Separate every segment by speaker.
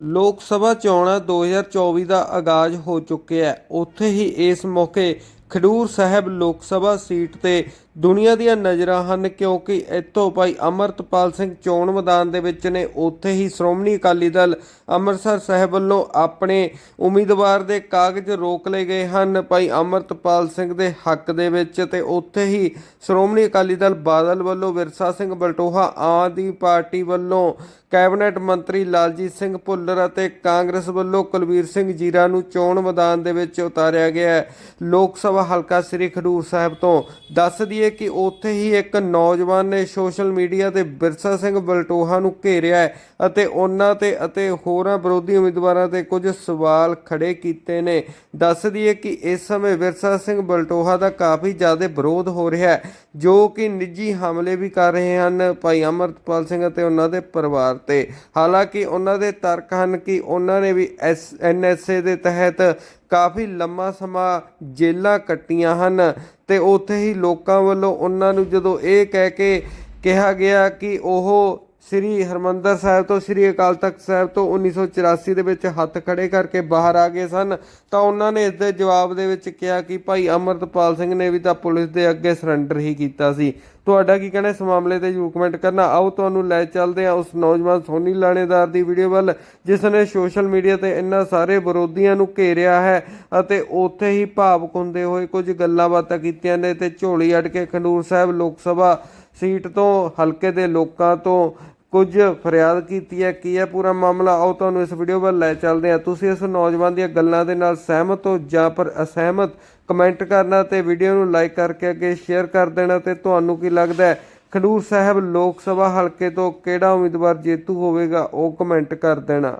Speaker 1: ਲੋਕ ਸਭਾ ਚੋਣਾਂ 2024 ਦਾ ਆਗਾਜ਼ ਹੋ ਚੁੱਕਿਆ ਉੱਥੇ ਹੀ ਇਸ ਮੌਕੇ ਖਡੂਰ ਸਾਹਿਬ ਲੋਕ ਸਭਾ ਸੀਟ ਤੇ ਦੁਨੀਆ ਦੀਆਂ ਨਜ਼ਰਾਂ ਹਨ ਕਿਉਂਕਿ ਇੱਥੋਂ ਭਾਈ ਅਮਰਤਪਾਲ ਸਿੰਘ ਚੋਣ ਮੈਦਾਨ ਦੇ ਵਿੱਚ ਨੇ। ਉੱਥੇ ਹੀ ਸ਼੍ਰੋਮਣੀ ਅਕਾਲੀ ਦਲ ਅੰਮ੍ਰਿਤਸਰ ਸਾਹਿਬ ਵੱਲੋਂ ਆਪਣੇ ਉਮੀਦਵਾਰ ਦੇ ਕਾਗਜ਼ ਰੋਕ ਲਏ ਗਏ ਹਨ ਭਾਈ ਅਮਰਤਪਾਲ ਸਿੰਘ ਦੇ ਹੱਕ ਦੇ ਵਿੱਚ ਤੇ ਉੱਥੇ ਹੀ ਸ਼੍ਰੋਮਣੀ ਅਕਾਲੀ ਦਲ ਬਾਦਲ ਵੱਲੋਂ ਵਿਰਸਾ ਸਿੰਘ ਬਲਟੋਹਾ, ਆਮ ਆਦਮੀ ਪਾਰਟੀ ਵੱਲੋਂ ਕੈਬਨਿਟ ਮੰਤਰੀ ਲਾਲਜੀਤ ਸਿੰਘ ਭੁੱਲਰ ਅਤੇ ਕਾਂਗਰਸ ਵੱਲੋਂ ਕੁਲਵੀਰ ਸਿੰਘ ਜੀਰਾ ਨੂੰ ਚੋਣ ਮੈਦਾਨ ਦੇ ਵਿੱਚ ਉਤਾਰਿਆ ਗਿਆ ਹੈ। ਲੋਕ ਸਭਾ ਹਲਕਾ ਸ੍ਰੀ ਖਡੂਰ ਸਾਹਿਬ ਤੋਂ। ਦੱਸ ਦਈਏ ਕਿ ਉੱਥੇ ਹੀ ਇੱਕ ਨੌਜਵਾਨ ਨੇ ਸੋਸ਼ਲ ਮੀਡੀਆ ਤੇ ਬਿਰਸਾ ਸਿੰਘ ਬਲਟੋਹਾ ਨੂੰ ਘੇਰਿਆ ਹੈ ਅਤੇ ਉਹਨਾਂ ਤੇ ਅਤੇ ਹੋਰਾਂ ਵਿਰੋਧੀ ਉਮੀਦਵਾਰਾਂ ਤੇ ਕੁਝ ਸਵਾਲ ਖੜੇ ਕੀਤੇ ਨੇ। ਦੱਸ ਦਈਏ ਕਿ ਇਸ ਸਮੇਂ ਵਿਰਸਾ ਸਿੰਘ ਬਲਟੋਹਾ ਦਾ ਕਾਫੀ ਜ਼ਿਆਦਾ ਵਿਰੋਧ ਹੋ ਰਿਹਾ ਹੈ, ਜੋ ਕਿ ਨਿੱਜੀ ਹਮਲੇ ਵੀ ਕਰ ਰਹੇ ਹਨ ਭਾਈ ਅਮਰਤਪਾਲ ਸਿੰਘ ਅਤੇ ਉਹਨਾਂ ਦੇ ਪਰਿਵਾਰ ਤੇ। ਹਾਲਾਂਕਿ ਉਹਨਾਂ ਦੇ ਤਰਕ ਹਨ ਕਿ ਉਹਨਾਂ ਨੇ ਵੀ ਐਸ ਐਨਐਸਏ ਦੇ ਤਹਿਤ ਕਾਫੀ ਲੰਮਾ ਸਮਾਂ ਜੇਲਾਂ ਕੱਟੀਆਂ ਹਨ ਤੇ ਉੱਥੇ ਹੀ ਲੋਕਾਂ ਵੱਲੋਂ ਉਹਨਾਂ ਨੂੰ ਜਦੋਂ ਇਹ ਕਹਿ ਕੇ ਕਿਹਾ ਗਿਆ ਕਿ ਉਹ ਸ੍ਰੀ ਹਰਮੰਦਰ ਸਾਹਿਬ ਤੋਂ, ਸ੍ਰੀ ਅਕਾਲ ਤਖਤ ਸਾਹਿਬ ਤੋਂ 1984 ਦੇ ਵਿੱਚ ਹੱਥ ਖੜੇ ਕਰਕੇ ਬਾਹਰ ਆ ਗਏ ਸਨ, ਤਾਂ ਉਹਨਾਂ ਨੇ ਇਸ ਦੇ ਜਵਾਬ ਦੇ ਵਿੱਚ ਕਿਹਾ ਕਿ ਭਾਈ ਅਮਰਤਪਾਲ ਸਿੰਘ ਨੇ ਵੀ ਤਾਂ ਪੁਲਿਸ ਦੇ ਅੱਗੇ ਸਰੈਂਡਰ ਹੀ ਕੀਤਾ ਸੀ। ਤੁਹਾਡਾ ਕੀ ਕਹਿਣਾ ਇਸ ਮਾਮਲੇ ਤੇ ਜਰੂਰ ਕਮੈਂਟ ਕਰਨਾ। ਆਓ ਤੁਹਾਨੂੰ ਲੈ ਚੱਲਦੇ ਹਾਂ ਉਸ ਨੌਜਵਾਨ ਸੋਨੀ ਲਾਣੇਦਾਰ ਦੀ ਵੀਡੀਓ ਵੱਲ, ਜਿਸ ਨੇ ਸੋਸ਼ਲ ਮੀਡੀਆ ਤੇ ਇੰਨਾ ਸਾਰੇ ਵਿਰੋਧੀਆਂ ਨੂੰ ਘੇਰਿਆ ਹੈ ਅਤੇ ਉੱਥੇ ਹੀ ਭਾਵਕ ਹੁੰਦੇ ਹੋਏ ਕੁਝ ਗੱਲਾਂ ਬਾਤਾਂ ਕੀਤੀਆਂ ਨੇ ਤੇ ਝੋਲੀ ਅੜ ਕੇ ਖੰਡੂਰ ਸਾਹਿਬ ਲੋਕ ਸਭਾ ਸੀਟ ਤੋਂ, ਹਲਕੇ ਦੇ ਲੋਕਾਂ ਤੋਂ ਕੁਝ ਫਰਿਆਦ ਕੀਤੀ ਹੈ, ਕੀ ਹੈ ਪੂਰਾ ਮਾਮਲਾ? ਆਓ ਤੁਹਾਨੂੰ ਇਸ ਵੀਡੀਓ ਵੱਲ ਲੈ ਚੱਲਦੇ ਹਾਂ। ਤੁਸੀਂ ਇਸ ਨੌਜਵਾਨ ਦੀਆਂ ਗੱਲਾਂ ਦੇ ਨਾਲ ਸਹਿਮਤ ਹੋ ਜਾਂ ਪਰ ਅਸਹਿਮਤ? ਕਮੈਂਟ ਕਰਨਾ ਤੇ ਵੀਡੀਓ ਨੂੰ ਲਾਈਕ ਕਰਕੇ ਅੱਗੇ ਸ਼ੇਅਰ ਕਰ ਦੇਣਾ ਤੇ ਤੁਹਾਨੂੰ ਕੀ ਲੱਗਦਾ ਹੈ? ਖਡੂਰ ਸਾਹਿਬ ਲੋਕ ਸਭਾ ਹਲਕੇ ਤੋਂ ਕਿਹੜਾ ਉਮੀਦਵਾਰ ਜੇਤੂ ਹੋਵੇਗਾ, ਉਹ ਕਮੈਂਟ ਕਰ ਦੇਣਾ।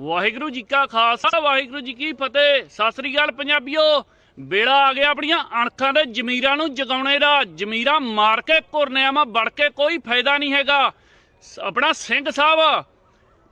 Speaker 2: ਵਾਹਿਗੁਰੂ ਜੀ ਕਾ ਖਾਲਸਾ, ਵਾਹਿਗੁਰੂ ਜੀ ਕੀ ਫਤਿਹ। ਸਤਿ ਸ੍ਰੀ ਅਕਾਲ ਪੰਜਾਬੀਓ। ਵੇਲਾ ਆ ਗਿਆ ਆਪਣੀਆਂ ਅਣਖਾਂ ਦੇ ਜ਼ਮੀਰਾਂ ਨੂੰ ਜਗਾਉਣੇ ਦਾ। ਜ਼ਮੀਰਾਂ ਮਾਰ ਕੇ ਕੁਰਨਿਆਂ ਵੜ ਕੇ ਕੋਈ ਫਾਇਦਾ ਨਹੀਂ ਹੈਗਾ। ਆਪਣਾ ਸਿੰਘ ਸਾਹਿਬ,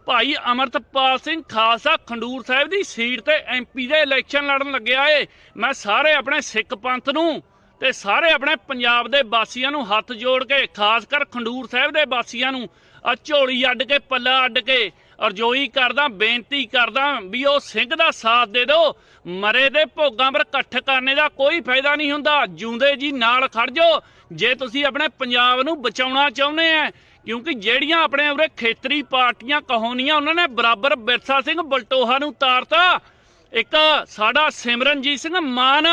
Speaker 2: ਭਾਈ ਅਮਰਤਪਾਲ ਸਿੰਘ ਖਾਲਸਾ ਖੰਡੂਰ ਸਾਹਿਬ ਦੀ ਸੀਟ ਤੇ ਐਮਪੀ ਦੇ ਇਲੈਕਸ਼ਨ ਲੜਨ ਲੱਗਿਆ ਏ ਮੈਂ ਸਾਰੇ ਆਪਣੇ ਸਿੱਖ ਪੰਥ ਨੂੰ ਤੇ ਸਾਰੇ ਆਪਣੇ ਪੰਜਾਬ ਦੇ ਵਾਸੀਆਂ ਨੂੰ ਹੱਥ ਜੋੜ ਕੇ, ਖਾਸ ਕਰ ਖੰਡੂਰ ਸਾਹਿਬ ਦੇ ਵਾਸੀਆਂ ਨੂੰ ਆ ਝੋਲੀ ਅੱਡ ਕੇ, ਪੱਲਾ ਅੱਡ ਕੇ ਅਰਜ਼ੋਈ ਕਰਦਾ, ਬੇਨਤੀ ਕਰਦਾ ਵੀ ਉਹ ਸਿੰਘ ਦਾ ਸਾਥ ਦੇ ਦਿਓ। ਮਰੇ ਦੇ ਭੋਗਾਂ ਪਰ ਇਕੱਠ ਕਰਨੇ ਦਾ ਕੋਈ ਫਾਇਦਾ ਨਹੀਂ ਹੁੰਦਾ। ਜਿਉਂਦੇ ਜੀ ਨਾਲ ਖੜ ਜਾਓ। ਜੇ ਤੁਸੀਂ ਆਪਣੇ ਪੰਜਾਬ ਨੂੰ ਬਚਾਉਣਾ ਚਾਹੁੰਦੇ ਆ ਕਿਉਂਕਿ ਜਿਹੜੀਆਂ ਆਪਣੇ ਉਰੇ ਖੇਤਰੀ ਪਾਰਟੀਆਂ ਕਹੋਨੀਆਂ ਉਹਨਾਂ ਨੇ ਬਰਾਬਰ ਬਿਰਸਾ ਸਿੰਘ ਬਲਟੋਹਾ ਨੂੰ ਤਾਰਤਾ। ਇੱਕ ਸਾਡਾ ਸਿਮਰਨਜੀਤ ਸਿੰਘ ਮਾਨ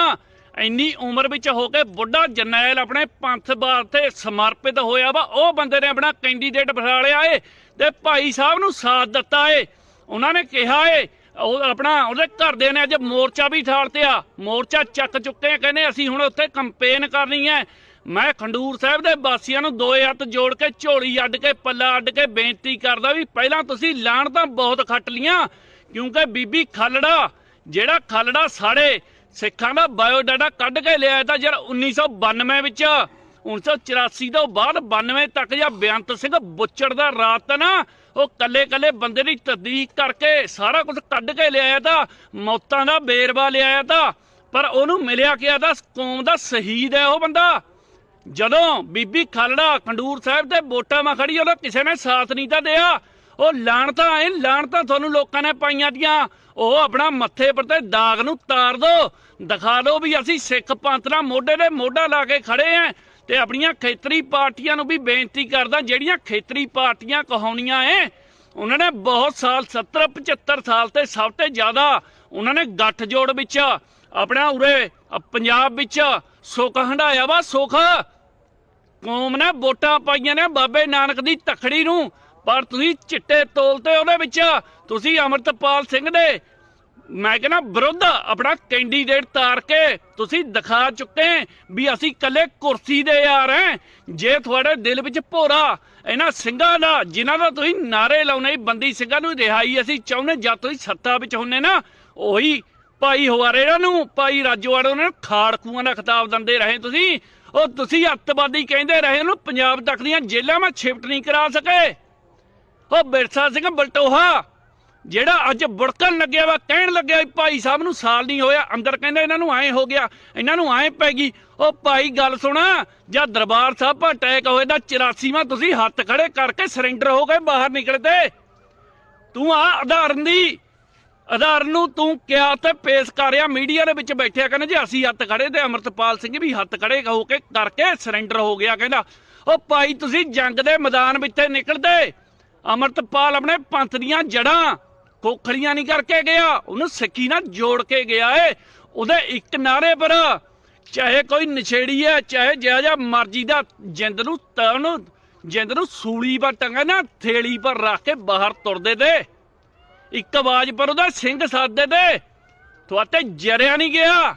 Speaker 2: ਇੰਨੀ ਉਮਰ ਵਿੱਚ ਹੋ ਕੇ ਬੁੱਢਾ ਜਰਨੈਲ ਆਪਣੇ ਪੰਥ ਵਾਸਤੇ ਸਮਰਪਿਤ ਹੋਇਆ ਵਾ। ਉਹ ਬੰਦੇ ਨੇ ਆਪਣਾ ਕੈਂਡੀਡੇਟ ਬਣਾ ਲਿਆ ਏ ਤੇ ਭਾਈ ਸਾਹਿਬ ਨੂੰ ਸਾਥ ਦਿੱਤਾ ਏ। ਉਹਨਾਂ ਨੇ ਕਿਹਾ ਏ, ਉਹ ਆਪਣਾ ਉਹਦੇ ਘਰਦਿਆਂ ਨੇ ਅੱਜ ਮੋਰਚਾ ਵੀ ਠਾਲ ਆ ਮੋਰਚਾ ਚੱਕ ਚੁੱਕੇ ਕਹਿੰਦੇ ਅਸੀਂ ਹੁਣ ਉੱਥੇ ਕੰਪੇਨ ਕਰਨੀ ਹੈ। ਮੈਂ ਖੰਡੂਰ ਸਾਹਿਬ ਦੇ ਵਾਸੀਆਂ ਨੂੰ ਦੋਏ ਹੱਥ ਜੋੜ ਕੇ, ਝੋਲੀ ਅੱਡ ਕੇ, ਪੱਲਾ ਅੱਡ ਕੇ ਬੇਨਤੀ ਕਰਦਾ ਵੀ ਪਹਿਲਾਂ ਤੁਸੀਂ ਲਾਣ ਤਾਂ ਬਹੁਤ ਖੱਟ ਲੀਆਂ, ਕਿਉਂਕਿ ਬੀਬੀ ਖਾਲੜਾ, ਜਿਹੜਾ ਖਾਲੜਾ ਸਾਡੇ ਸਿੱਖਾਂ ਦਾ ਬਾਇਓਡਾਟਾ ਕੱਢ ਕੇ ਲਿਆਇਆ ਤਾਂ ਜਰ 1992 ਵਿੱਚ 1984 ਤੋਂ ਬਾਅਦ 92 ਤੱਕ ਜਾਂ ਬੇਅੰਤ ਸਿੰਘ ਬੁੱਚੜ ਦਾ ਰਾਤ ਨਾ, ਉਹ ਕੱਲੇ ਕੱਲੇ ਬੰਦੇ ਦੀ ਤਸਦੀਕ ਕਰਕੇ ਸਾਰਾ ਕੁਝ ਕੱਢ ਕੇ ਲਿਆਇਆ ਤਾਂ, ਮੌਤਾਂ ਦਾ ਬੇਰਵਾ ਲਿਆਇਆ ਤਾਂ, ਪਰ ਉਹਨੂੰ ਮਿਲਿਆ ਕਿਹਾ ਤਾਂ, ਕੌਮ ਦਾ ਸ਼ਹੀਦ ਹੈ ਉਹ ਬੰਦਾ। ਜਦੋਂ ਬੀਬੀ ਖਾਲੜਾ ਖੰਡੂਰ ਸਾਹਿਬ ਤੇ ਵੋਟਾਂ ਮਾ ਖੜੀ ਉਹਦਾ ਕਿਸੇ ਨੇ ਸਾਥ ਨਹੀਂ ਤਾਂ ਦਿਆ। ਉਹ ਲਾਣਤਾਂ ਐ ਲਾਣਤਾਂ ਤੁਹਾਨੂੰ ਲੋਕਾਂ ਨੇ ਪਾਈਆਂ ਦੀਆਂ। ਉਹ ਆਪਣਾ ਮੱਥੇ ਪਰ ਤੇ ਦਾਗ ਨੂੰ ਤਾਰ ਦੋ। ਦਿਖਾ ਦਿਓ ਵੀ ਅਸੀਂ ਸਿੱਖ ਪੰਥ ਨਾਲ ਮੋਢੇ ਦੇ ਮੋਢਾ ਲਾ ਕੇ ਖੜੇ ਆਂ ਤੇ ਆਪਣੀਆਂ ਖੇਤਰੀ ਪਾਰਟੀਆਂ ਨੂੰ ਵੀ ਬੇਨਤੀ ਕਰਦਾ, ਜਿਹੜੀਆਂ ਖੇਤਰੀ ਪਾਰਟੀਆਂ ਕਹਾਉਣੀਆਂ ਐ। ਉਹਨਾਂ ਨੇ ਬਹੁਤ ਸਾਲ 70 75 ਸਾਲ ਤੇ ਸਭ ਤੋਂ ਜ਼ਿਆਦਾ ਉਹਨਾਂ ਨੇ ਗੱਠ ਜੋੜ ਵਿੱਚ, ਆਪਣਾ ਉਰੇ ਪੰਜਾਬ ਵਿੱਚ ਸੁੱਖ ਹੰਡਾਇਆ ਵਾ, ਸੁੱਖ। ਕੌਮ ਨੇ ਵੋਟਾਂ ਪਾਈਆਂ ਨੇ ਬਾਬੇ ਨਾਨਕ ਦੀ ਤਖੜੀ ਨੂੰ, ਪਰ ਤੁਸੀਂ ਚਿੱਟੇ ਤੋਲ ਤੇ ਉਹਦੇ ਵਿੱਚ ਤੁਸੀਂ ਅਮਰਤਪਾਲ ਸਿੰਘ ਦੇ, ਮੈਂ ਕਹਿੰਦਾ ਵਿਰੁੱਧ ਆਪਣਾ ਕੈਂਡੀਡੇਟ ਤਾਰ ਕੇ ਤੁਸੀਂ ਦਿਖਾ ਚੁੱਕੇ ਵੀ ਅਸੀਂ ਕੱਲੇ ਕੁਰਸੀ ਦੇ ਯਾਰ ਐ ਜੇ ਤੁਹਾਡੇ ਦਿਲ ਵਿੱਚ ਭੋਰਾ ਇਹਨਾਂ ਸਿੰਘਾਂ ਦਾ, ਜਿਨ੍ਹਾਂ ਦਾ ਤੁਸੀਂ ਨਾਰੇ ਲਾਉਣੇ, ਬੰਦੀ ਸਿੰਘਾਂ ਨੂੰ ਰਿਹਾਈ ਅਸੀਂ ਚਾਹੁੰਦੇ ਜਦ ਤੁਸੀਂ ਸੱਤਾ ਵਿੱਚ ਹੁੰਨੇ ਨਾ, ਉਹੀ ਭਾਈ ਹਵਾਰੇ ਨੂੰ, ਭਾਈ ਰਾਜੋਵਾੜੇ ਨੂੰ ਖਾੜਕੂਆਂ ਦਾ ਖਿਤਾਬ ਦਿੰਦੇ ਰਹੇ ਤੁਸੀਂ। ਉਹ ਤੁਸੀਂ ਅੱਤਵਾਦੀ ਕਹਿੰਦੇ ਰਹੇ ਉਹਨੂੰ ਪੰਜਾਬ ਤੱਕ ਦੀਆਂ ਜੇਲ੍ਹਾਂ ਵਿੱਚ ਸ਼ਿਫਟ ਨਹੀਂ ਕਰਾ ਸਕੇ। ਉਹ ਬਿਰਸਾ ਸਿੰਘ ਬਲਟੋਹਾ, ਜਿਹੜਾ ਅੱਜ ਬੁੜਕਣ ਲੱਗਿਆ ਵਾ, ਕਹਿਣ ਲੱਗਿਆ ਭਾਈ ਸਾਹਿਬ ਨੂੰ ਸਾਲ ਨਹੀਂ ਹੋਇਆ, ਅੰਦਰ ਕਹਿੰਦਾ ਇਹਨਾਂ ਨੂੰ ਐ ਹੋ ਗਿਆ, ਇਹਨਾਂ ਨੂੰ ਐ ਪੈ ਗਈ। ਉਹ ਭਾਈ ਗੱਲ ਸੁਣਾ ਜਾਂ ਦਰਬਾਰ ਸਾਹਿਬ 'ਤੇ ਅਟੈਕ ਹੋਏ ਦਾ 84ਵਾਂ ਤੁਸੀਂ ਹੱਥ ਖੜੇ ਕਰਕੇ ਸਰੈਂਡਰ ਹੋ ਗਏ, ਬਾਹਰ ਨਿਕਲਦੇ। ਤੂੰ ਆ ਆਧਾਰਨ ਦੀ। ਆਧਾਰਨ ਨੂੰ ਤੂੰ ਕਿਹਾ ਤੇ ਪੇਸ਼ ਕਰ ਰਿਹਾ, ਮੀਡੀਆ ਦੇ ਵਿੱਚ ਬੈਠਿਆ ਕਹਿੰਦੇ ਜੀ, ਅਸੀਂ ਹੱਥ ਖੜੇ ਤੇ ਅਮਰਤਪਾਲ ਸਿੰਘ ਵੀ ਹੱਥ ਖੜੇ ਹੋ ਕੇ ਕਰਕੇ ਸਰੈਂਡਰ ਹੋ ਗਿਆ ਕਹਿੰਦਾ। ਉਹ ਭਾਈ ਤੁਸੀਂ ਜੰਗ ਦੇ ਮੈਦਾਨ ਵਿੱਚ ਨਿਕਲਦੇ। ਅਮਰਤਪਾਲ ਆਪਣੇ ਪੰਥ ਦੀਆਂ ਜੜਾਂ ਖੋਖਲੀਆਂ ਨਹੀਂ ਕਰਕੇ ਗਿਆ, ਉਹਨੂੰ ਸਿੱਖੀ ਨਾਲ ਜੋੜ ਕੇ ਗਿਆ ਏ। ਉਹਦੇ ਇੱਕ ਨਾਰੇ ਪਰ ਚਾਹੇ ਕੋਈ ਨਛੇੜੀ ਹੈ, ਚਾਹੇ ਜਿਹਾ ਜਿਹਾ ਮਰਜ਼ੀ ਦਾ ਜਿੰਦ ਨੂੰ ਤਾਂ ਜਿੰਦ ਨੂੰ ਸੂਲੀ ਪਰ ਟੰਗਾ ਨਾ ਥੇਲੀ ਪਰ ਰੱਖ ਕੇ ਬਾਹਰ ਤੁਰਦੇ ਤੇ ਇੱਕ ਆਵਾਜ਼ ਪਰ ਉਹਦਾ ਸਿੰਘ ਸਾਦੇ ਤੇ ਤੁਹਾਤੇ ਜਰਿਆ ਨਹੀਂ ਗਿਆ।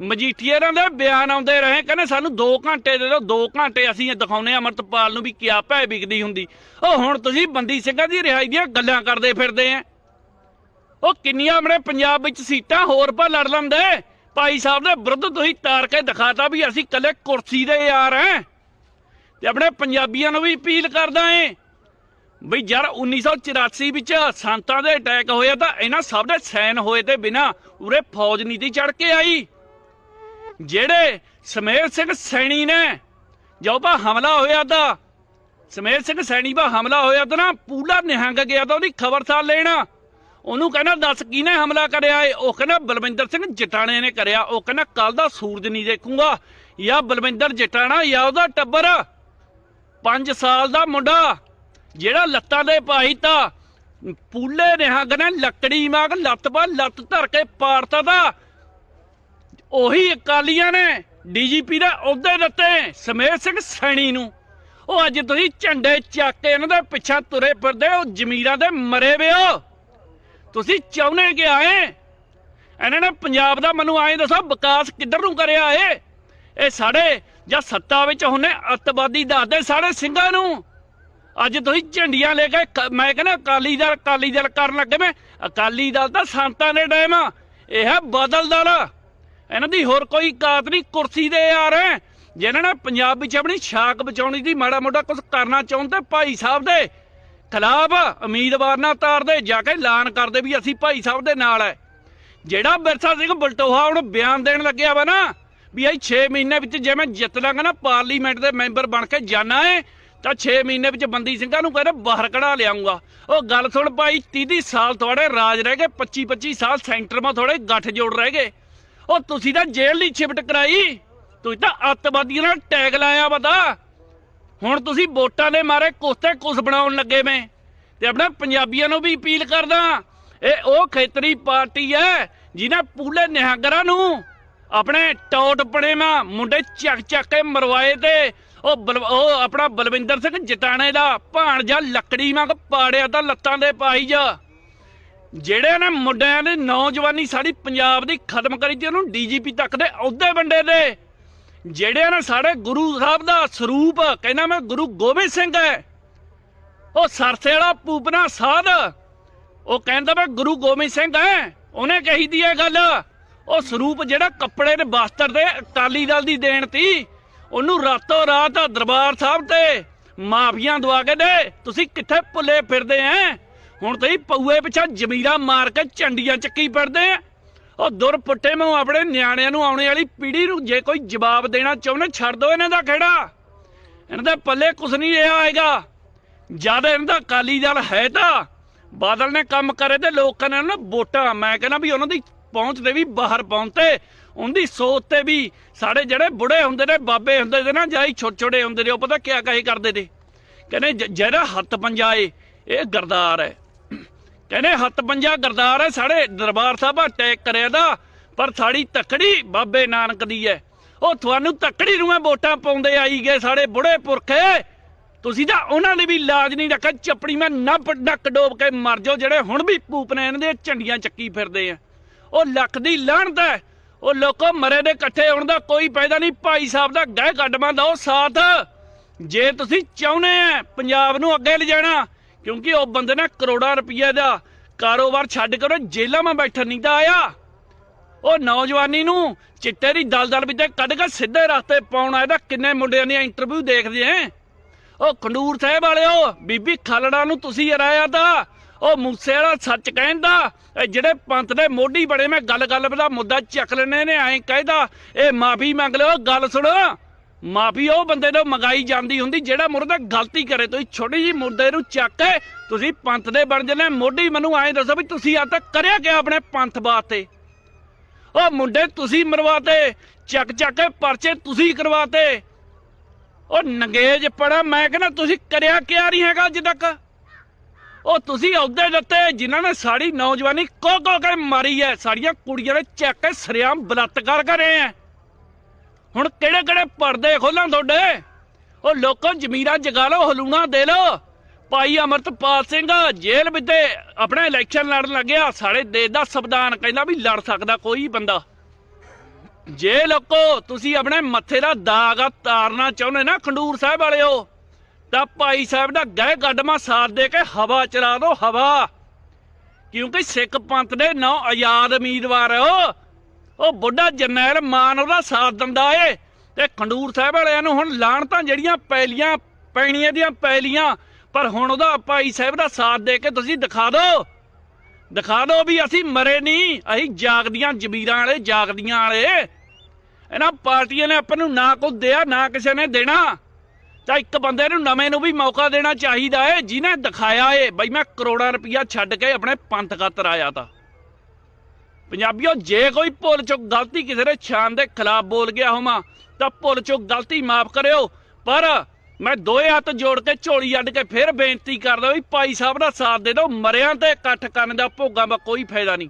Speaker 2: ਮਜੀਠੀਏ ਦੇ ਬਿਆਨ ਆਉਂਦੇ ਰਹੇ, ਕਹਿੰਦੇ ਸਾਨੂੰ 2 ਘੰਟੇ ਦੇ ਦਿਓ 2 ਘੰਟੇ ਅਸੀਂ ਇਹ ਦਿਖਾਉਨੇ ਆ ਅਮਰਤਪਾਲ ਨੂੰ ਵੀ ਕਿਆ ਭੈ ਵਿਕਦੀ ਹੁੰਦੀ। ਉਹ ਹੁਣ ਤੁਸੀਂ ਬੰਦੀ ਸਿੰਘਾਂ ਦੀ ਰਿਹਾਈ ਦੀਆਂ ਗੱਲਾਂ ਕਰਦੇ ਫਿਰਦੇ ਆ। ਉਹ ਕਿੰਨੀਆਂ ਆਪਣੇ ਪੰਜਾਬ ਵਿੱਚ ਸੀਟਾਂ ਹੋਰ ਪਾ ਲੜ ਲੈਂਦੇ। ਭਾਈ ਸਾਹਿਬ ਦੇ ਵਿਰੁੱਧ ਤੁਸੀਂ ਤਾਰ ਕੇ ਦਿਖਾਤਾ ਵੀ ਅਸੀਂ ਕੱਲੇ ਕੁਰਸੀ ਦੇ ਯਾਰ ਐ ਤੇ ਆਪਣੇ ਪੰਜਾਬੀਆਂ ਨੂੰ ਵੀ ਅਪੀਲ ਕਰਦਾ ਏ ਬਈ ਯਾਰ 1984 ਵਿੱਚ ਸੰਤਾਂ ਦੇ ਅਟੈਕ ਹੋਇਆ ਤਾਂ ਇਹਨਾਂ ਸਭ ਦੇ ਸੈਨ ਹੋਏ ਤੇ ਬਿਨਾ ਉਰੇ ਫੌਜ ਨੀਤੀ ਚੜ ਕੇ ਆਈ। ਜਿਹੜੇ ਸਮੇਰ ਸਿੰਘ ਸੈਣੀ ਨੇ ਜੋ ਬਾ ਹਮਲਾ ਹੋਇਆ ਤਾਂ ਸਮੇਰ ਸਿੰਘ ਸੈਣੀ ਬਾ ਹਮਲਾ ਹੋਇਆ ਤਾਂ ਨਾ ਪੂਲਾ ਨਿਹੰਗ ਗਿਆ ਤਾਂ ਉਹਦੀ ਖਬਰਸਾਰ ਲੈਣਾ। ਉਹਨੂੰ ਕਹਿੰਦਾ, ਦੱਸ ਕਿਹਨੇ ਹਮਲਾ ਕਰਿਆ ਏ? ਉਹ ਕਹਿੰਦਾ, ਬਲਵਿੰਦਰ ਸਿੰਘ ਜਟਾਣੇ ਨੇ ਕਰਿਆ। ਉਹ ਕਹਿੰਦਾ ਕੱਲ ਦਾ ਸੂਰਜ ਨਹੀਂ ਦੇਖੂਗਾ। ਜਾਂ ਬਲਵਿੰਦਰ ਜਟਾਣਾ ਜਾਂ ਉਹਦਾ ਟੱਬਰ। 5 ਸਾਲ ਦਾ ਮੁੰਡਾ ਜਿਹੜਾ ਲੱਤਾਂ ਦੇ ਪਾਈ ਤਾਂ ਪੂਲੇ ਨਿਹੰਗ ਨੇ, ਲੱਕੜੀ ਮਾਗ, ਲੱਤ ਪਾ ਲੱਤ ਧਰ ਕੇ ਪਾੜਤਾ ਦਾ ਉਹੀ ਅਕਾਲੀਆਂ ਨੇ ਡੀਜੀਪੀ ਦੇ ਅਹੁਦੇ ਦਿੱਤੇ ਸਮੇਰ ਸਿੰਘ ਸੈਣੀ ਨੂੰ। ਉਹ ਅੱਜ ਤੁਸੀਂ ਝੰਡੇ ਚੱਕ ਕੇ ਇਹਨਾਂ ਦੇ ਪਿੱਛਾ ਤੁਰੇ ਫਿਰਦੇ ਉਹ ਜ਼ਮੀਰਾਂ ਦੇ ਮਰੇ ਵੇ ਤੁਸੀਂ ਚਾਹੁੰਦੇ ਕਿ ਆਏ? ਇਹਨਾਂ ਨੇ ਪੰਜਾਬ ਦਾ ਮੈਨੂੰ ਆਏ ਦੱਸੋ, ਵਿਕਾਸ ਕਿੱਧਰ ਨੂੰ ਕਰਿਆ ਏ ਇਹ ਸਾਡੇ ਜਾਂ ਸੱਤਾ ਵਿੱਚ ਹੁੰਨੇ ਅੱਤਵਾਦੀ ਦੱਸਦੇ ਸਾਰੇ ਸਿੰਘਾਂ ਨੂੰ? ਅੱਜ ਤੁਸੀਂ ਝੰਡੀਆਂ ਲੈ ਕੇ ਕ- ਮੈਂ ਕਹਿੰਦਾ ਅਕਾਲੀ ਦਲ ਅਕਾਲੀ ਦਲ ਕਰਨ ਲੱਗੇ ਮੈਂ। ਅਕਾਲੀ ਦਲ ਤਾਂ ਸੰਤਾਂ ਦੇ ਟਾਈਮ ਆ। ਇਹ ਹੈ ਬਦਲ ਦਲ। ਇਹਨਾਂ ਦੀ ਹੋਰ ਕੋਈ ਕਾਤ ਨਹੀਂ, ਕੁਰਸੀ ਦੇ ਯਾਰ ਹੈ। ਜਿਨ੍ਹਾਂ ਨੇ ਪੰਜਾਬ ਵਿੱਚ ਆਪਣੀ ਛਾਕ ਬਚਾਉਣੀ ਦੀ ਮਾੜਾ ਮੋਟਾ ਕੁਝ ਕਰਨਾ ਚਾਹੁੰਦੇ ਭਾਈ ਸਾਹਿਬ ਦੇ ਖਿਲਾਫ ਉਮੀਦਵਾਰ ਨਾ ਤਾਰਦੇ, ਜਾ ਕੇ ਐਲਾਨ ਕਰਦੇ ਵੀ ਅਸੀਂ ਭਾਈ ਸਾਹਿਬ ਦੇ ਨਾਲ ਹੈ। ਜਿਹੜਾ ਬਿਰਸਾ ਸਿੰਘ ਬਲਟੋਹਾ ਹੁਣ ਬਿਆਨ ਦੇਣ ਲੱਗਿਆ ਵਾ ਨਾ, ਵੀ ਅਸੀਂ 6 ਮਹੀਨੇ ਵਿੱਚ ਜੇ ਮੈਂ ਜਿੱਤ ਲਾਂਗਾ ਨਾ, ਪਾਰਲੀਮੈਂਟ ਦੇ ਮੈਂਬਰ ਬਣ ਕੇ ਜਾਣਾ ਏ ਤਾਂ 6 ਮਹੀਨੇ ਵਿੱਚ ਬੰਦੀ ਸਿੰਘਾਂ ਨੂੰ ਕਹਿੰਦਾ ਬਾਹਰ ਕਢਾ ਲਿਆਉਂਗਾ ਉਹ ਗੱਲ ਸੁਣ ਭਾਈ 30 ਸਾਲ ਤੁਹਾਡੇ ਰਾਜ ਰਹਿ ਗਏ 25 25 ਸਾਲ ਸੈਂਟਰ ਮਾ ਥੋੜੇ ਗੱਠ ਜੋੜ ਰਹਿ ਗਏ। ਉਹ ਤੁਸੀਂ ਤਾਂ ਜੇਲ੍ਹ ਲਈ ਸ਼ਿਫਟ ਕਰਾਈ। ਤੁਸੀਂ ਤਾਂ ਅੱਤਵਾਦੀਆਂ ਨਾਲ ਟੈਗ ਲਾਇਆ ਪਤਾ ਹੁਣ ਤੁਸੀਂ ਵੋਟਾਂ ਦੇ ਮਾਰੇ ਕੁਸਤੇ ਕੁਸ ਬਣਾਉਣ ਲੱਗੇ ਮੈਂ ਤੇ ਆਪਣਾ ਪੰਜਾਬੀਆਂ ਨੂੰ ਵੀ ਅਪੀਲ ਕਰਦਾ, ਇਹ ਉਹ ਖੇਤਰੀ ਪਾਰਟੀ ਹੈ ਜਿਨ੍ਹਾਂ ਪੂਲੇ ਨਿਹੰਗਰਾਂ ਨੂੰ ਆਪਣੇ ਟੌਟ ਪੜੇ ਮਾ ਮੁੰਡੇ ਚੱਕ ਚੱਕ ਕੇ ਮਰਵਾਏ ਤੇ ਉਹ ਬਲ- ਉਹ ਆਪਣਾ ਬਲਵਿੰਦਰ ਸਿੰਘ ਜਟਾਣੇ ਦਾ ਭਾਣਜਾ ਲੱਕੜੀ ਵਾਂਗ ਪਾੜਿਆ ਤਾਂ ਲੱਤਾਂ ਦੇ ਪਾਈ ਜਾ। ਜਿਹੜੇ ਨੇ ਮੁੰਡਿਆਂ ਨੇ ਨੌਜਵਾਨੀ ਸਾਡੀ ਪੰਜਾਬ ਦੀ ਖਤਮ ਕਰੀ ਤੇ, ਉਹਨੂੰ ਡੀਜੀਪੀ ਤੱਕ ਦੇ ਅਹੁਦੇ ਵੰਡੇ ਦੇ ਜਿਹੜੇ ਨੇ ਸਾਡੇ ਗੁਰੂ ਸਾਹਿਬ ਦਾ ਸਰੂਪ, ਕਹਿੰਦਾ ਮੈਂ ਗੁਰੂ ਗੋਬਿੰਦ ਸਿੰਘ ਹੈ। ਉਹ ਸਰਸੇ ਵਾਲਾ ਪੂਪਨਾ ਸਾਧ, ਉਹ ਕਹਿੰਦਾ ਮੈਂ ਗੁਰੂ ਗੋਬਿੰਦ ਸਿੰਘ ਹੈ। ਉਹਨੇ ਕਹੀ ਦੀ ਇਹ ਗੱਲ। ਉਹ ਸਰੂਪ ਜਿਹੜਾ ਕੱਪੜੇ ਦੇ ਵਸਤਰ ਦੇ ਅਕਾਲੀ ਦਲ ਦੀ ਦੇਣ ਤੀ ਉਹਨੂੰ ਰਾਤੋਂ ਰਾਤ ਦਰਬਾਰ ਸਾਹਿਬ ਤੇ ਮਾਫੀਆਂ ਦਵਾ ਕੇ ਦੇ। ਤੁਸੀਂ ਕਿੱਥੇ ਭੁੱਲੇ ਫਿਰਦੇ ਐ? ਹੁਣ ਤੁਸੀਂ ਪਊਏ ਪਿੱਛੇ ਜ਼ਮੀਰਾ ਮਾਰ ਕੇ ਝੰਡੀਆਂ ਚੱਕੀ ਫਿਰਦੇ ਆ ਉਹ ਦੁਰ ਪੁੱਟੇ ਮੈਂ ਆਪਣੇ ਨਿਆਣਿਆਂ ਨੂੰ ਆਉਣੇ ਵਾਲੀ ਪੀੜ੍ਹੀ ਨੂੰ ਜੇ ਕੋਈ ਜਵਾਬ ਦੇਣਾ ਚਾਹੁੰਦੇ, ਛੱਡ ਦਿਓ ਇਹਨਾਂ ਦਾ ਖੇੜਾ। ਇਹਨਾਂ ਦੇ ਪੱਲੇ ਕੁਛ ਨਹੀਂ ਰਿਹਾ ਆਏਗਾ ਜਦ ਇਹਨਾਂ ਦਾ ਅਕਾਲੀ ਦਲ ਹੈ ਤਾਂ ਬਾਦਲ ਨੇ ਕੰਮ ਕਰੇ ਤੇ ਲੋਕਾਂ ਨੇ ਵੋਟਾਂ, ਮੈਂ ਕਹਿੰਦਾ ਵੀ ਉਹਨਾਂ ਦੀ ਪਹੁੰਚ ਤੇ ਵੀ ਬਾਹਰ ਪਹੁੰਚਤੇ। ਉਹਦੀ ਸੋਚ ਤੇ ਵੀ ਸਾਡੇ ਜਿਹੜੇ ਬੁੜੇ ਹੁੰਦੇ ਨੇ, ਬਾਬੇ ਹੁੰਦੇ ਨੇ ਨਾ ਜਾਈ ਛੋਟੇ ਛੋਟੇ ਹੁੰਦੇ ਨੇ, ਉਹ ਪਤਾ ਕਿਆ ਕਹੇ ਕਰਦੇ ਨੇ? ਕਹਿੰਦੇ ਜਿਹੜਾ ਹੱਥ ਪੰਜਾਏ ਇਹ ਗਰਦਾਰ ਹੈ। ਕਹਿੰਦੇ, ਹੱਥ ਪੰਜਾ ਗਰਦਾਰ ਹੈ, ਸਾਡੇ ਦਰਬਾਰ ਸਾਹਿਬ ਅਟੈਕ ਕਰਿਆ ਦਾ, ਪਰ ਸਾਡੀ ਤਕੜੀ ਬਾਬੇ ਨਾਨਕ ਦੀ ਹੈ। ਉਹ ਤੁਹਾਨੂੰ ਤਕੜੀ ਨੂੰ ਵੋਟਾਂ ਪਾਉਂਦੇ ਆਈ ਗਏ, ਸਾਡੇ ਬੁੜੇ ਪੁਰਖੇ ਤੁਸੀਂ ਤਾਂ ਉਹਨਾਂ ਨੇ ਵੀ ਲਾਜ ਨਹੀਂ ਰੱਖਿਆ, ਚਪੜੀ ਮੈਂ ਨੱਪ, ਨੱਕ ਡੋਬ ਕੇ ਮਰ ਜਾਓ, ਜਿਹੜੇ ਹੁਣ ਵੀ ਪੂਪ ਨੇ ਇਹਨਾਂ ਦੇ ਝੰਡੀਆਂ ਚੱਕੀ ਫਿਰਦੇ ਆ। ਉਹ ਲੱਖ ਦੀ ਲਾਹਣਤ ਹੈ ਉਹ ਲੋਕੋ ਮਰੇ ਦੇ ਇਕੱਠੇ ਹੋਣ ਦਾ ਕੋਈ ਫਾਇਦਾ ਨਹੀਂ। ਭਾਈ ਸਾਹਿਬ ਦਾ ਗਹਿ ਕੱਢਵਾਂ ਦਾ ਸਾਥ। ਜੇ ਤੁਸੀਂ ਚਾਹੁੰਦੇ ਆ ਪੰਜਾਬ ਨੂੰ ਅੱਗੇ ਲਿਜਾਣਾ ਕਿਉਂਕਿ ਉਹ ਬੰਦੇ ਨੇ ਕਰੋੜਾਂ ਰੁਪਏ ਦਾ ਕਾਰੋਬਾਰ ਛੱਡ ਕੇ ਉਹ ਜੇਲ੍ਹਾਂ ਮਾ ਬੈਠਣ ਨਹੀਂ ਤਾਂ ਆਇਆ। ਉਹ ਨੌਜਵਾਨੀ ਨੂੰ ਚਿੱਟੇ ਦੀ ਦਲਦਲ ਵਿੱਚ ਕੱਢ ਕੇ ਸਿੱਧੇ ਰਸਤੇ ਪਾਉਣ ਆਇਆ ਤਾਂ ਕਿੰਨੇ ਮੁੰਡਿਆਂ ਦੀਆਂ ਇੰਟਰਵਿਊ ਦੇਖਦੇ ਐ ਉਹ ਖੰਡੂਰ ਸਾਹਿਬ ਵਾਲਿਓ, ਬੀਬੀ ਖਾਲੜਾ ਨੂੰ ਤੁਸੀਂ ਹਰਾਇਆ ਤਾਂ ਉਹ ਮੂਸੇ ਵਾਲਾ ਸੱਚ ਕਹਿੰਦਾ, ਇਹ ਜਿਹੜੇ ਪੰਥ ਦੇ ਮੋਢੀ ਬੜੇ ਮੈਂ ਗੱਲ ਗੱਲ ਦਾ ਮੁੱਦਾ ਚੱਕ ਲੈਣੇ ਨੇ, ਐਂ ਕਹਿੰਦਾ, ਇਹ ਮਾਫੀ ਮੰਗ ਲਿਓ, ਗੱਲ ਸੁਣੋ। ਮਾਫੀ ਉਹ ਬੰਦੇ ਨੂੰ ਮੰਗਾਈ ਜਾਂਦੀ ਹੁੰਦੀ, ਜਿਹੜਾ ਮੁਰਦਾ ਗਲਤੀ ਕਰੇ। ਤੁਸੀਂ ਛੋਟੀ ਜੀ ਮੁਰਦੇ ਨੂੰ ਚੱਕ ਕੇ, ਤੁਸੀਂ ਪੰਥ ਦੇ ਬਣ ਜਨੇ ਮੋਢੀ ਮੈਨੂੰ ਐਂ ਦੱਸੋ ਵੀ ਤੁਸੀਂ ਅੱਜ ਤੱਕ ਕਰਿਆ ਕਿ ਆਪਣੇ ਪੰਥ ਵਾਸਤੇ? ਉਹ ਮੁੰਡੇ ਤੁਸੀਂ ਮਰਵਾਤੇ, ਚੱਕ ਚੱਕ ਕੇ ਪਰਚੇ ਤੁਸੀਂ ਕਰਵਾਤੇ। ਉਹ ਨੰਗੇਜ ਪੜਾ, ਮੈਂ ਕਹਿੰਦਾ, ਤੁਸੀਂ ਕਰਿਆ ਕਿਆ ਨਹੀਂ ਹੈਗਾ ਅੱਜ ਤੱਕ? ਉਹ ਤੁਸੀਂ ਅਹੁਦੇ ਦਿੱਤੇ, ਜਿਨ੍ਹਾਂ ਨੇ ਸਾਡੀ ਨੌਜਵਾਨੀ ਕੋ ਕੋ ਕੇ ਮਾਰੀ ਹੈ ਸਾਡੀਆਂ ਕੁੜੀਆਂ ਨੇ ਚੱਕ ਕੇ ਸਰਿਆਮ ਬਲਾਤਕਾਰ ਕਰੇ ਐ। ਹੁਣ ਕਿਹੜੇ ਕਿਹੜੇ ਪਰਦੇ ਖੋਲਾਂ ਤੁਹਾਡੇ? ਉਹ ਲੋਕਾਂ ਜ਼ਮੀਰਾਂ ਜਗਾ ਲਓ, ਹਲੂਣਾ ਦੇ ਲਓ। ਭਾਈ ਅਮਰਤਪਾਲ ਸਿੰਘ ਜੇਲ੍ਹ ਵਿੱਚ ਤੇ ਆਪਣੇ ਇਲੈਕਸ਼ਨ ਲੜਨ ਲੱਗਿਆ ਸਾਡੇ ਦੇਸ਼ ਦਾ ਸੰਵਿਧਾਨ ਕਹਿੰਦਾ ਵੀ ਲੜ ਸਕਦਾ ਕੋਈ ਬੰਦਾ। ਜੇ ਲੋਕੋ ਤੁਸੀਂ ਆਪਣੇ ਮੱਥੇ ਦਾ ਦਾਗ ਤਾਰਨਾ ਚਾਹੁੰਦੇ ਨਾ, ਖੰਡੂਰ ਸਾਹਿਬ ਵਾਲਿਓ ਤਾਂ ਭਾਈ ਸਾਹਿਬ ਦਾ ਗਹਿ ਗੱਡਮਾ ਸਾਥ ਦੇ ਕੇ ਹਵਾ ਚਲਾ ਦੋ, ਹਵਾ। ਕਿਉਂਕਿ ਸਿੱਖ ਪੰਥ ਦੇ ਨੌ ਆਜ਼ਾਦ ਉਮੀਦਵਾਰ ਉਹ। ਬੁੱਢਾ ਜਰਨੈਲ ਮਾਨ ਉਹਦਾ ਸਾਥ ਦਿੰਦਾ ਏ। ਤੇ ਖੰਡੂਰ ਸਾਹਿਬ ਵਾਲਿਆਂ ਨੂੰ ਹੁਣ ਲਾਣ ਤਾਂ ਜਿਹੜੀਆਂ ਪੈਲੀਆਂ, ਪੈਣੀਆਂ ਦੀਆਂ ਪੈਲੀਆਂ, ਪਰ ਹੁਣ ਉਹਦਾ ਭਾਈ ਸਾਹਿਬ ਦਾ ਸਾਥ ਦੇ ਕੇ ਤੁਸੀਂ ਦਿਖਾ ਦਿਓ ਦਿਖਾ ਦਿਓ ਵੀ ਅਸੀਂ ਮਰੇ ਨਹੀਂ, ਅਸੀਂ ਜਾਗਦੀਆਂ ਜ਼ਮੀਰਾਂ ਵਾਲੇ, ਜਾਗਦੀਆਂ ਵਾਲੇ। ਇਹਨਾਂ ਪਾਰਟੀਆਂ ਨੇ ਆਪਾਂ ਨੂੰ ਨਾ ਕੁਝ ਦਿਆ, ਨਾ ਕਿਸੇ ਨੇ ਦੇਣਾ। ਤਾਂ ਇੱਕ ਬੰਦੇ ਨੂੰ ਨਵੇਂ ਨੂੰ ਵੀ ਮੌਕਾ ਦੇਣਾ ਚਾਹੀਦਾ ਏ, ਜਿਹਨੇ ਦਿਖਾਇਆ ਏ, ਬਈ ਮੈਂ ਕਰੋੜਾਂ ਰੁਪਈਆ ਛੱਡ ਕੇ ਆਪਣੇ ਪੰਥ ਖਾਤਰ ਆਇਆ ਤਾਂ। ਪੰਜਾਬੀਓ, ਜੇ ਕੋਈ ਭੁੱਲ ਚੁੱਕ ਗਲਤੀ ਕਿਸੇ ਦੇ ਸ਼ਾਨ ਦੇ ਖਿਲਾਫ ਬੋਲ ਗਿਆ ਹੋਵਾਂ, ਤਾਂ ਭੁੱਲ ਚੁੱਕ ਗਲਤੀ ਮਾਫ ਕਰਿਓ। ਪਰ ਮੈਂ ਦੋਏ ਹੱਥ ਜੋੜ ਕੇ ਝੋਲੀ ਅੱਡ ਕੇ ਫਿਰ ਬੇਨਤੀ ਕਰਦਾ ਵੀ ਭਾਈ ਸਾਹਿਬ ਦਾ ਸਾਥ ਦੇ ਦਿਓ, ਮਰਿਆਂ ਤੇ ਇਕੱਠ ਕਰਨ ਦਾ ਭੋਗਾਂ ਦਾ ਕੋਈ ਫਾਇਦਾ ਨਹੀਂ।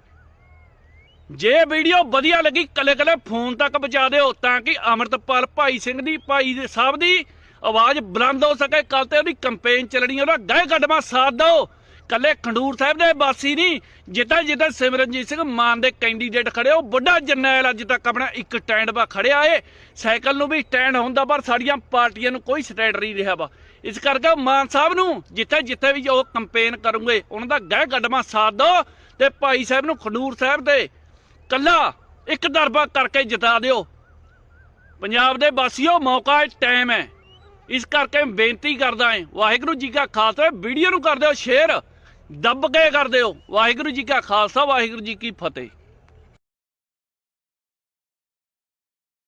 Speaker 2: ਜੇ ਵੀਡੀਓ ਵਧੀਆ ਲੱਗੀ ਕੱਲੇ ਕੱਲੇ ਫੋਨ ਤੱਕ ਪਹੁੰਚਾ ਦਿਓ, ਤਾਂ ਕਿ ਅਮਰਤਪਾਲ ਭਾਈ ਸਿੰਘ ਦੀ, ਭਾਈ ਸਾਹਿਬ ਦੀ ਆਵਾਜ਼ ਬੁਲੰਦ ਹੋ ਸਕੇ ਕੱਲ ਤੇ ਉਹਦੀ ਕੰਪੇਨ ਚੱਲਣੀ ਉਹਦਾ ਗਾਇ ਗੱਡਮਾ ਸਾਥ ਦਿਓ। ਕੱਲੇ ਖੰਡੂਰ ਸਾਹਿਬ ਦੇ ਵਾਸੀ ਨਹੀਂ, ਜਿੱਦਾਂ ਜਿੱਦਾਂ ਸਿਮਰਨਜੀਤ ਸਿੰਘ ਮਾਨ ਦੇ ਕੈਂਡੀਡੇਟ ਖੜੇ, ਉਹ ਵੱਡਾ ਜਰਨੈਲ ਅੱਜ ਤੱਕ ਆਪਣਾ ਇੱਕ ਸਟੈਂਡ 'ਵਾ ਖੜਿਆ ਏ। ਸਾਈਕਲ ਨੂੰ ਵੀ ਸਟੈਂਡ ਹੁੰਦਾ, ਪਰ ਸਾਡੀਆਂ ਪਾਰਟੀਆਂ ਨੂੰ ਕੋਈ ਸਟੈਂਡ ਨਹੀਂ ਰਿਹਾ ਵਾ। ਇਸ ਕਰਕੇ ਮਾਨ ਸਾਹਿਬ ਨੂੰ ਜਿੱਥੇ ਜਿੱਥੇ ਵੀ ਉਹ ਕੰਪੇਨ ਕਰੂਗੇ, ਉਹਨਾਂ ਦਾ ਗਹਿ ਗੱਡਮਾ ਸਾਥ ਦਿਓ ਤੇ ਭਾਈ ਸਾਹਿਬ ਨੂੰ ਖੰਡੂਰ ਸਾਹਿਬ ਦੇ ਕੱਲਾ ਇੱਕ ਦਰਬਾ ਕਰਕੇ ਜਿਤਾ ਦਿਓ। ਪੰਜਾਬ ਦੇ ਵਾਸੀਓ, ਮੌਕਾ ਹੈ ਟਾਈਮ ਹੈ। ਇਸ ਕਰਕੇ ਬੇਨਤੀ ਕਰਦਾ ਹਾਂ, ਵਾਹਿਗੁਰੂ ਜੀ ਕਾ ਖਾਲਸਾ, ਵੀਡੀਓ ਨੂੰ ਕਰ ਦਿਓ ਸ਼ੇਅਰ, ਦੱਬ ਕੇ ਕਰ ਦਿਓ। ਵਾਹਿਗੁਰੂ ਜੀ ਕਾ ਖਾਲਸਾ, ਵਾਹਿਗੁਰੂ ਜੀ ਕੀ ਫਤਿਹ।